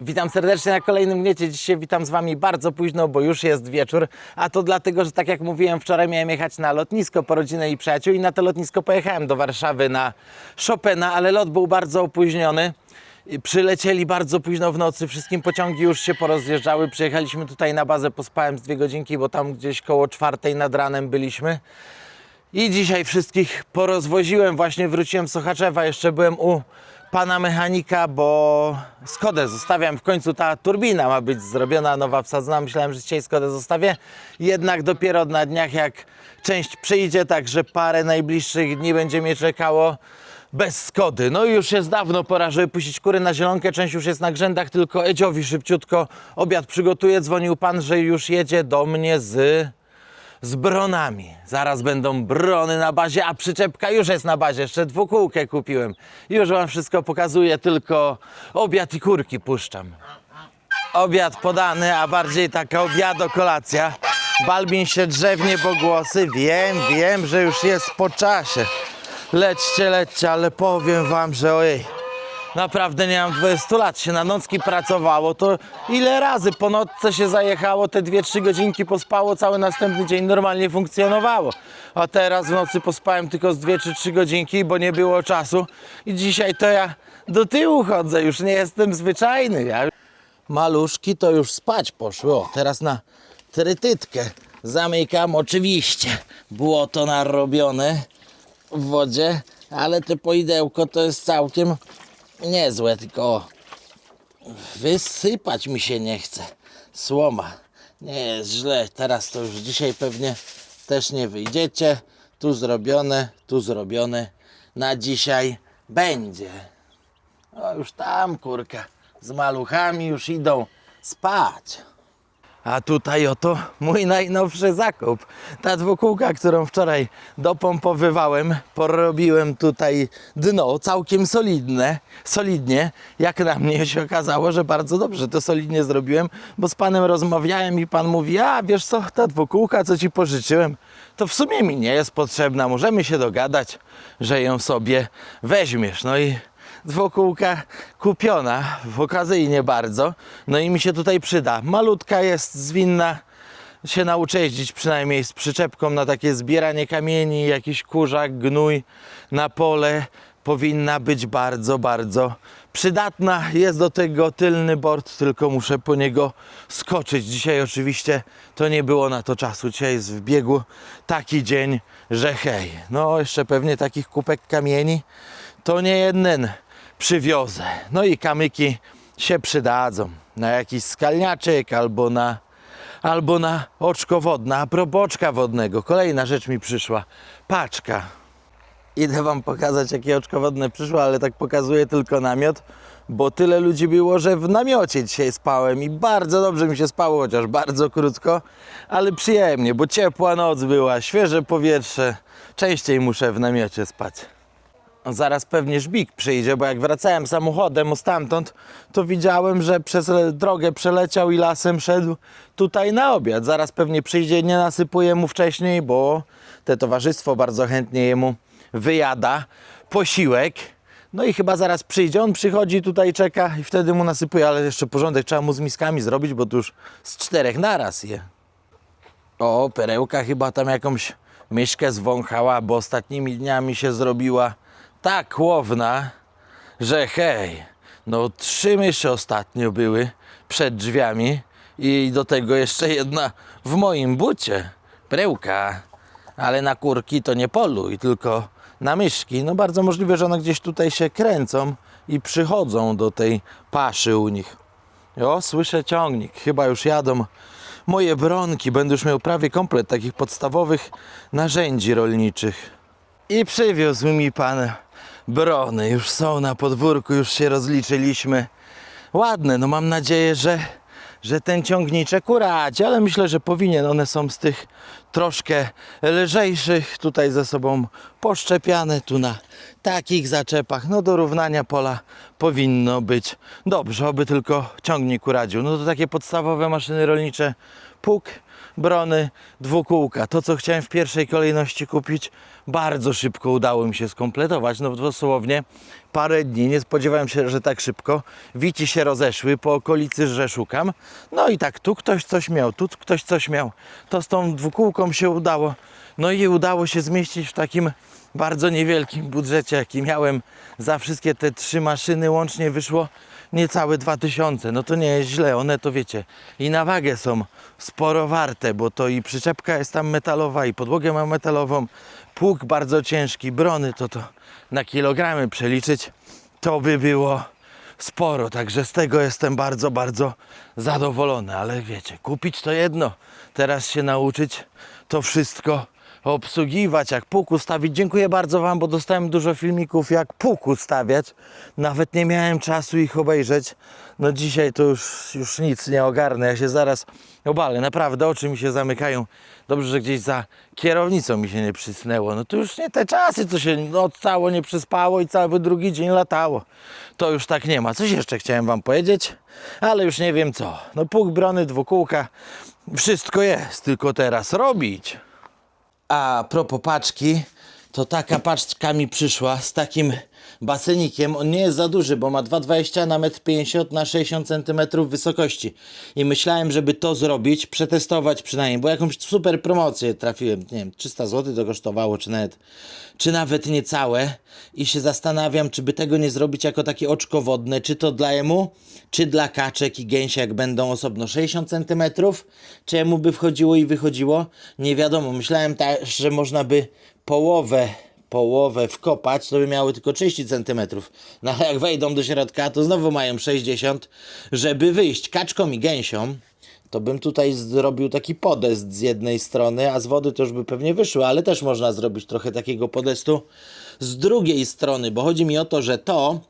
Witam serdecznie na kolejnym gniecie. Dzisiaj witam z Wami bardzo późno, bo już jest wieczór. A to dlatego, że tak jak mówiłem, wczoraj miałem jechać na lotnisko po rodzinę i przyjaciół i na to lotnisko pojechałem do Warszawy na Chopina, ale lot był bardzo opóźniony. Przylecieli bardzo późno w nocy, wszystkim pociągi już się porozjeżdżały. Przyjechaliśmy tutaj na bazę, pospałem z dwie godzinki, bo tam gdzieś koło czwartej nad ranem byliśmy. I dzisiaj wszystkich porozwoziłem, właśnie wróciłem z Sochaczewa, jeszcze byłem u pana mechanika, bo Skodę zostawiam, w końcu ta turbina ma być zrobiona, nowa wsadzona, myślałem, że dzisiaj Skodę zostawię, jednak dopiero na dniach jak część przyjdzie, także parę najbliższych dni będzie mnie czekało bez Skody. No i już jest dawno pora, żeby puścić kury na zielonkę, część już jest na grzędach, tylko Edziowi szybciutko obiad przygotuje, dzwonił pan, że już jedzie do mnie z z bronami. Zaraz będą brony na bazie, a przyczepka już jest na bazie. Jeszcze dwukółkę kupiłem. Już wam wszystko pokazuję, tylko obiad i kurki puszczam. Obiad podany, a bardziej taka obiado kolacja. Balbin się drzewnie po głosy. Wiem, wiem, że już jest po czasie. Lećcie, lećcie, ale powiem wam, że ojej. Naprawdę nie mam 20 lat, się na nocki pracowało, to ile razy? Po nocce się zajechało, te 2-3 godzinki pospało, cały następny dzień normalnie funkcjonowało. A teraz w nocy pospałem tylko z 2 czy 3 godzinki, bo nie było czasu. I dzisiaj to ja do tyłu chodzę, już nie jestem zwyczajny. Ja... Maluszki to już spać poszły, o teraz na trytytkę zamykam, oczywiście. Błoto narobione w wodzie, ale te poidełko to jest całkiem niezłe, tylko wysypać mi się nie chce. Słoma. Nie jest źle. Teraz to już dzisiaj pewnie też nie wyjdziecie. Tu zrobione, tu zrobione. Na dzisiaj będzie. O, już tam kurka z maluchami już idą spać. A tutaj oto mój najnowszy zakup. Ta dwukółka, którą wczoraj dopompowywałem, porobiłem tutaj dno całkiem solidne, solidnie. Jak na mnie się okazało, że bardzo dobrze to solidnie zrobiłem, bo z panem rozmawiałem i pan mówi, a wiesz co, ta dwukółka, co ci pożyczyłem, to w sumie mi nie jest potrzebna. Możemy się dogadać, że ją sobie weźmiesz. No i dwukółka kupiona, w okazyjnie bardzo, no i mi się tutaj przyda. Malutka jest, zwinna, się nauczę przynajmniej z przyczepką na takie zbieranie kamieni, jakiś kurzak, gnój na pole. Powinna być bardzo, bardzo przydatna. Jest do tego tylny bord, tylko muszę po niego skoczyć. Dzisiaj oczywiście to nie było na to czasu. Dzisiaj jest w biegu taki dzień, że hej. No jeszcze pewnie takich kupek kamieni to nie jeden przywiozę. No i kamyki się przydadzą na jakiś skalniaczek albo na, albo na oczko wodne. A wodnego, kolejna rzecz mi przyszła. Paczka. Idę wam pokazać, jakie oczko wodne przyszło, ale tak pokazuję tylko namiot, bo tyle ludzi było, że w namiocie dzisiaj spałem i bardzo dobrze mi się spało, chociaż bardzo krótko, ale przyjemnie, bo ciepła noc była, świeże powietrze. Częściej muszę w namiocie spać. Zaraz pewnie żbik przyjdzie, bo jak wracałem samochodem stamtąd, to widziałem, że przez drogę przeleciał i lasem szedł tutaj na obiad. Zaraz pewnie przyjdzie, nie nasypuję mu wcześniej, bo te towarzystwo bardzo chętnie jemu wyjada posiłek. No i chyba zaraz przyjdzie, on przychodzi tutaj, czeka i wtedy mu nasypuje, ale jeszcze porządek trzeba mu z miskami zrobić, bo tu już z czterech naraz je. O, perełka chyba tam jakąś myszkę zwąchała, bo ostatnimi dniami się zrobiła tak łowna, że hej, no trzy myszy ostatnio były przed drzwiami i do tego jeszcze jedna w moim bucie. Perełka, ale na kurki to nie poluj, tylko na myszki. No bardzo możliwe, że one gdzieś tutaj się kręcą i przychodzą do tej paszy u nich. O, słyszę ciągnik. Chyba już jadą moje bronki. Będę już miał prawie komplet takich podstawowych narzędzi rolniczych. I przywiózł mi pan brony. Już są na podwórku, już się rozliczyliśmy. Ładne, no mam nadzieję, że, że ten ciągniczek uradzi, ale myślę, że powinien. One są z tych troszkę lżejszych. Tutaj ze sobą poszczepiane tu na takich zaczepach. No do równania pola powinno być dobrze, oby tylko ciągnik uradził. No to takie podstawowe maszyny rolnicze, pług, brony, dwukółka. To, co chciałem w pierwszej kolejności kupić, bardzo szybko udało mi się skompletować. No dosłownie parę dni, nie spodziewałem się, że tak szybko. Wici się rozeszły po okolicy, że szukam. No i tak, tu ktoś coś miał, tu ktoś coś miał. To z tą dwukółką się udało. No i udało się zmieścić w takim bardzo niewielkim budżecie, jaki miałem za wszystkie te trzy maszyny. Łącznie wyszło niecałe 2000. No to nie jest źle, one to wiecie. I na wagę są sporo warte, bo to i przyczepka jest tam metalowa, i podłogę mam metalową. Pług bardzo ciężki, brony to to na kilogramy przeliczyć, to by było sporo. Także z tego jestem bardzo, bardzo zadowolony. Ale wiecie, kupić to jedno, teraz się nauczyć to wszystko obsługiwać, jak pług ustawić. Dziękuję bardzo Wam, bo dostałem dużo filmików, jak pług ustawiać. Nawet nie miałem czasu ich obejrzeć. No dzisiaj to już, już nic nie ogarnę. Ja się zaraz obalę. Naprawdę oczy mi się zamykają. Dobrze, że gdzieś za kierownicą mi się nie przysnęło. No to już nie te czasy, co się no, cało nie przyspało i cały drugi dzień latało. To już tak nie ma. Coś jeszcze chciałem Wam powiedzieć, ale już nie wiem co. No pług brony, dwukółka, wszystko jest, tylko teraz robić. A propos paczki, to taka paczka mi przyszła z takim basenikiem. On nie jest za duży, bo ma 2,20 na 1,50 m na 60 cm wysokości. I myślałem, żeby to zrobić, przetestować przynajmniej, bo jakąś super promocję trafiłem. Nie wiem, 300 zł to kosztowało, czy nawet, czy nawet niecałe. I się zastanawiam, czy by tego nie zrobić jako takie oczko wodne, czy to dla emu, czy dla kaczek i gęsi, jak będą osobno 60 cm, czy emu by wchodziło i wychodziło. Nie wiadomo, myślałem też, że można by połowę połowę wkopać, to by miały tylko 30 cm. No ale jak wejdą do środka, to znowu mają 60, żeby wyjść kaczką i gęsią. To bym tutaj zrobił taki podest z jednej strony, a z wody to już by pewnie wyszły, ale też można zrobić trochę takiego podestu z drugiej strony, bo chodzi mi o to, że to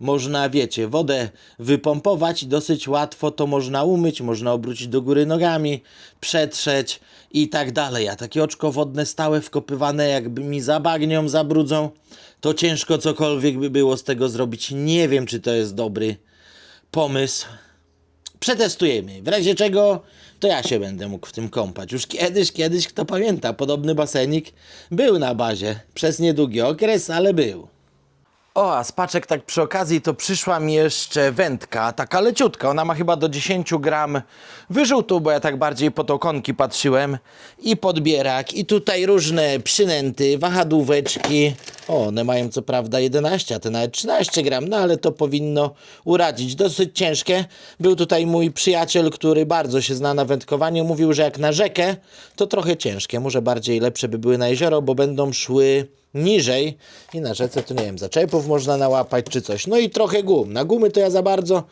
można, wiecie, wodę wypompować dosyć łatwo to można umyć, można obrócić do góry nogami, przetrzeć i tak dalej. A takie oczko wodne stałe wkopywane jakby mi zabagnią, zabrudzą, to ciężko cokolwiek by było z tego zrobić. Nie wiem, czy to jest dobry pomysł. Przetestujemy. W razie czego to ja się będę mógł w tym kąpać. Już kiedyś, kiedyś, kto pamięta, podobny basenik był na bazie. Przez niedługi okres, ale był. O, a z paczek tak przy okazji to przyszła mi jeszcze wędka, taka leciutka, ona ma chyba do 10 gram wyrzutów, bo ja tak bardziej pod okonki patrzyłem. I podbierak i tutaj różne przynęty, wahadłóweczki, o, one mają co prawda 11, a te nawet 13 gram, no ale to powinno uradzić. Dosyć ciężkie. Był tutaj mój przyjaciel, który bardzo się zna na wędkowaniu, mówił, że jak na rzekę, to trochę ciężkie, może bardziej lepsze by były na jezioro, bo będą szły niżej i na rzece to nie wiem, zaczepów można nałapać czy coś. No i trochę gum. Na gumy to ja za bardzo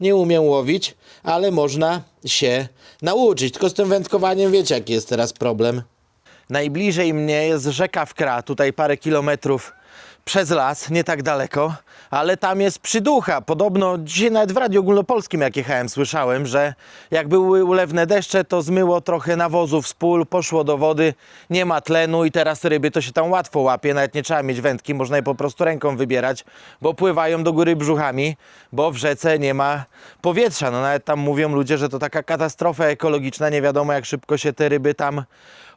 nie umiem łowić, ale można się nauczyć. Tylko z tym wędkowaniem wiecie jaki jest teraz problem. Najbliżej mnie jest rzeka Wkra, tutaj parę kilometrów przez las, nie tak daleko, ale tam jest przyducha. Podobno dzisiaj nawet w Radiu Ogólnopolskim jak jechałem słyszałem, że jak były ulewne deszcze, to zmyło trochę nawozów z pól, poszło do wody, nie ma tlenu i teraz ryby to się tam łatwo łapie, nawet nie trzeba mieć wędki, można je po prostu ręką wybierać, bo pływają do góry brzuchami, bo w rzece nie ma powietrza. No nawet tam mówią ludzie, że to taka katastrofa ekologiczna, nie wiadomo jak szybko się te ryby tam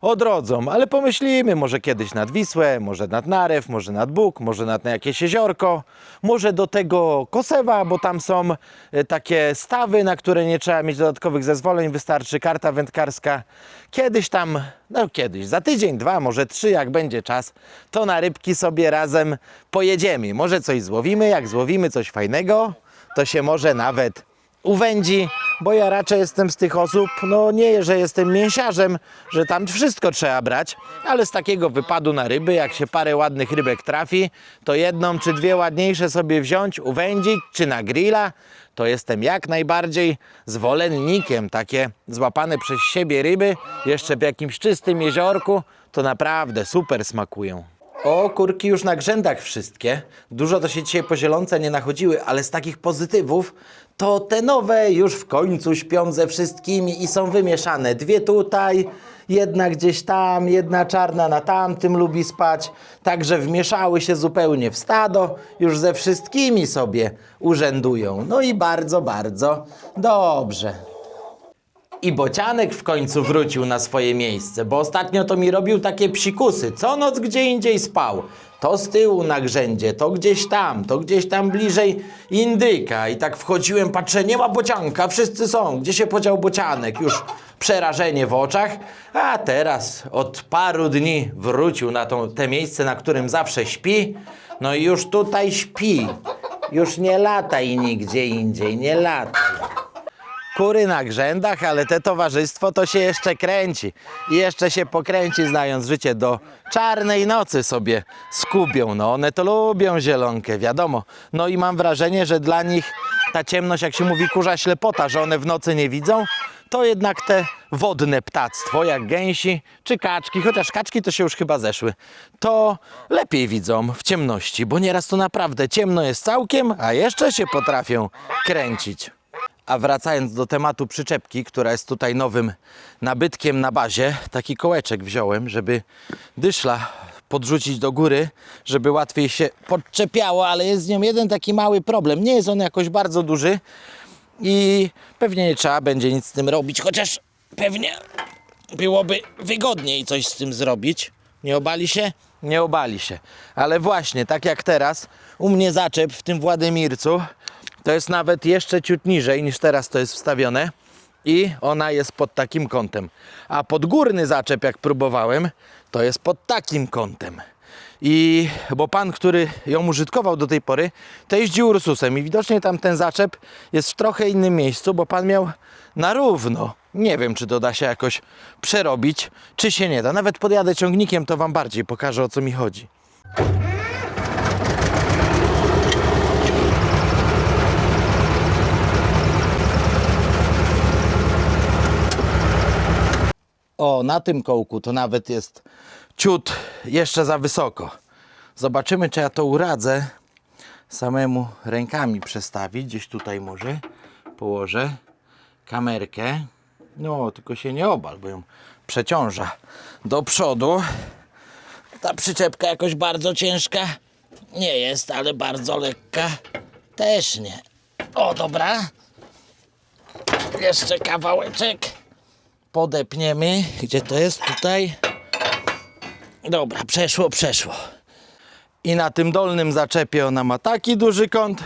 odrodzą, ale pomyślimy, może kiedyś nad Wisłę, może nad Narew, może nad Bóg, może nad jakieś jeziorko, może do tego Kosewa, bo tam są e, takie stawy, na które nie trzeba mieć dodatkowych zezwoleń, wystarczy karta wędkarska. Kiedyś tam, no kiedyś, za tydzień, dwa, może trzy, jak będzie czas, to na rybki sobie razem pojedziemy. Może coś złowimy, jak złowimy coś fajnego, to się może nawet uwędzi, bo ja raczej jestem z tych osób, no nie, że jestem mięsiarzem, że tam wszystko trzeba brać, ale z takiego wypadu na ryby, jak się parę ładnych rybek trafi, to jedną czy dwie ładniejsze sobie wziąć, uwędzić, czy na grilla, to jestem jak najbardziej zwolennikiem. Takie złapane przez siebie ryby, jeszcze w jakimś czystym jeziorku, to naprawdę super smakują. O, kurki już na grzędach wszystkie. Dużo to się dzisiaj po zielonce nie nachodziły, ale z takich pozytywów to te nowe już w końcu śpią ze wszystkimi i są wymieszane. Dwie tutaj, jedna gdzieś tam, jedna czarna na tamtym lubi spać. Także wmieszały się zupełnie w stado, już ze wszystkimi sobie urzędują. No i bardzo, bardzo dobrze. I bocianek w końcu wrócił na swoje miejsce, bo ostatnio to mi robił takie psikusy. Co noc gdzie indziej spał. To z tyłu na grzędzie, to gdzieś tam, to gdzieś tam bliżej indyka. I tak wchodziłem, patrzę, nie ma bocianka, wszyscy są. Gdzie się podział bocianek? Już przerażenie w oczach. A teraz od paru dni wrócił na to, te miejsce, na którym zawsze śpi. No i już tutaj śpi. Już nie lataj nigdzie indziej, nie lataj kury na grzędach, ale te towarzystwo to się jeszcze kręci. I jeszcze się pokręci, znając życie, do czarnej nocy sobie skubią. No one to lubią zielonkę, wiadomo. No i mam wrażenie, że dla nich ta ciemność, jak się mówi, kurza ślepota, że one w nocy nie widzą, to jednak te wodne ptactwo, jak gęsi czy kaczki, chociaż kaczki to się już chyba zeszły, to lepiej widzą w ciemności, bo nieraz to naprawdę ciemno jest całkiem, a jeszcze się potrafią kręcić. A wracając do tematu przyczepki, która jest tutaj nowym nabytkiem na bazie, taki kołeczek wziąłem, żeby dyszla podrzucić do góry, żeby łatwiej się podczepiało, ale jest z nią jeden taki mały problem. Nie jest on jakoś bardzo duży i pewnie nie trzeba będzie nic z tym robić, chociaż pewnie byłoby wygodniej coś z tym zrobić. Nie obali się? Nie obali się. Ale właśnie, tak jak teraz, u mnie zaczep w tym Władymircu, to jest nawet jeszcze ciut niżej niż teraz to jest wstawione i ona jest pod takim kątem. A podgórny zaczep, jak próbowałem, to jest pod takim kątem. I bo pan, który ją użytkował do tej pory, to jeździł Ursusem i widocznie tam ten zaczep jest w trochę innym miejscu, bo pan miał na równo. Nie wiem, czy to da się jakoś przerobić, czy się nie da. Nawet podjadę ciągnikiem, to wam bardziej pokażę o co mi chodzi. O, na tym kołku to nawet jest ciut jeszcze za wysoko. Zobaczymy, czy ja to uradzę samemu rękami przestawić. Gdzieś tutaj może położę kamerkę. No, tylko się nie obal, bo ją przeciąża do przodu. Ta przyczepka jakoś bardzo ciężka nie jest, ale bardzo lekka też nie. O, dobra. Jeszcze kawałeczek podepniemy. Gdzie to jest? Tutaj. Dobra, przeszło, przeszło. I na tym dolnym zaczepie ona ma taki duży kąt,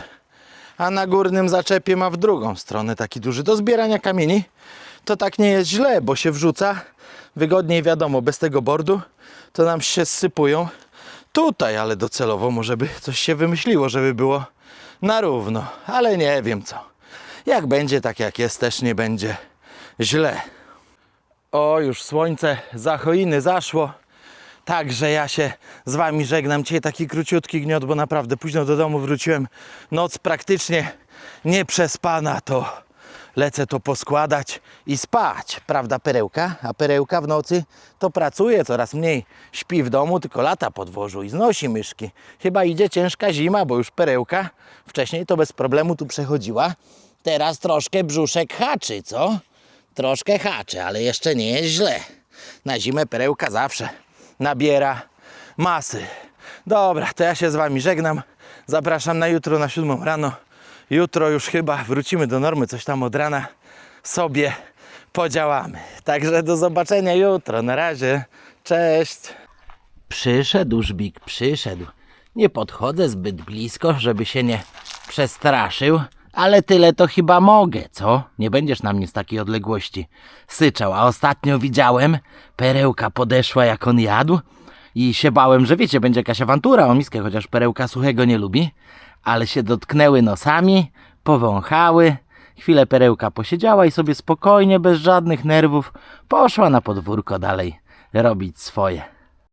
a na górnym zaczepie ma w drugą stronę taki duży. Do zbierania kamieni to tak nie jest źle, bo się wrzuca. Wygodniej wiadomo, bez tego bordu to nam się zsypują. Tutaj, ale docelowo może by coś się wymyśliło, żeby było na równo, ale nie wiem co. Jak będzie tak jak jest, też nie będzie źle. O, już słońce za choiny zaszło. Także ja się z wami żegnam. Dzisiaj taki króciutki gniot, bo naprawdę późno do domu wróciłem. Noc praktycznie nieprzespana, to lecę to poskładać i spać. Prawda, perełka? A perełka w nocy to pracuje coraz mniej. Śpi w domu, tylko lata po dworzu i znosi myszki. Chyba idzie ciężka zima, bo już perełka wcześniej to bez problemu tu przechodziła. Teraz troszkę brzuszek haczy, co? Troszkę haczy, ale jeszcze nie jest źle. Na zimę perełka zawsze nabiera masy. Dobra, to ja się z wami żegnam. Zapraszam na jutro na siódmą rano. Jutro już chyba wrócimy do normy, coś tam od rana sobie podziałamy. Także do zobaczenia jutro. Na razie. Cześć. Przyszedł żbik, przyszedł. Nie podchodzę zbyt blisko, żeby się nie przestraszył, ale tyle to chyba mogę, co? Nie będziesz na mnie z takiej odległości syczał. A ostatnio widziałem, perełka podeszła jak on jadł i się bałem, że wiecie, będzie jakaś awantura o miskę, chociaż perełka suchego nie lubi, ale się dotknęły nosami, powąchały. Chwilę perełka posiedziała i sobie spokojnie, bez żadnych nerwów, poszła na podwórko dalej robić swoje.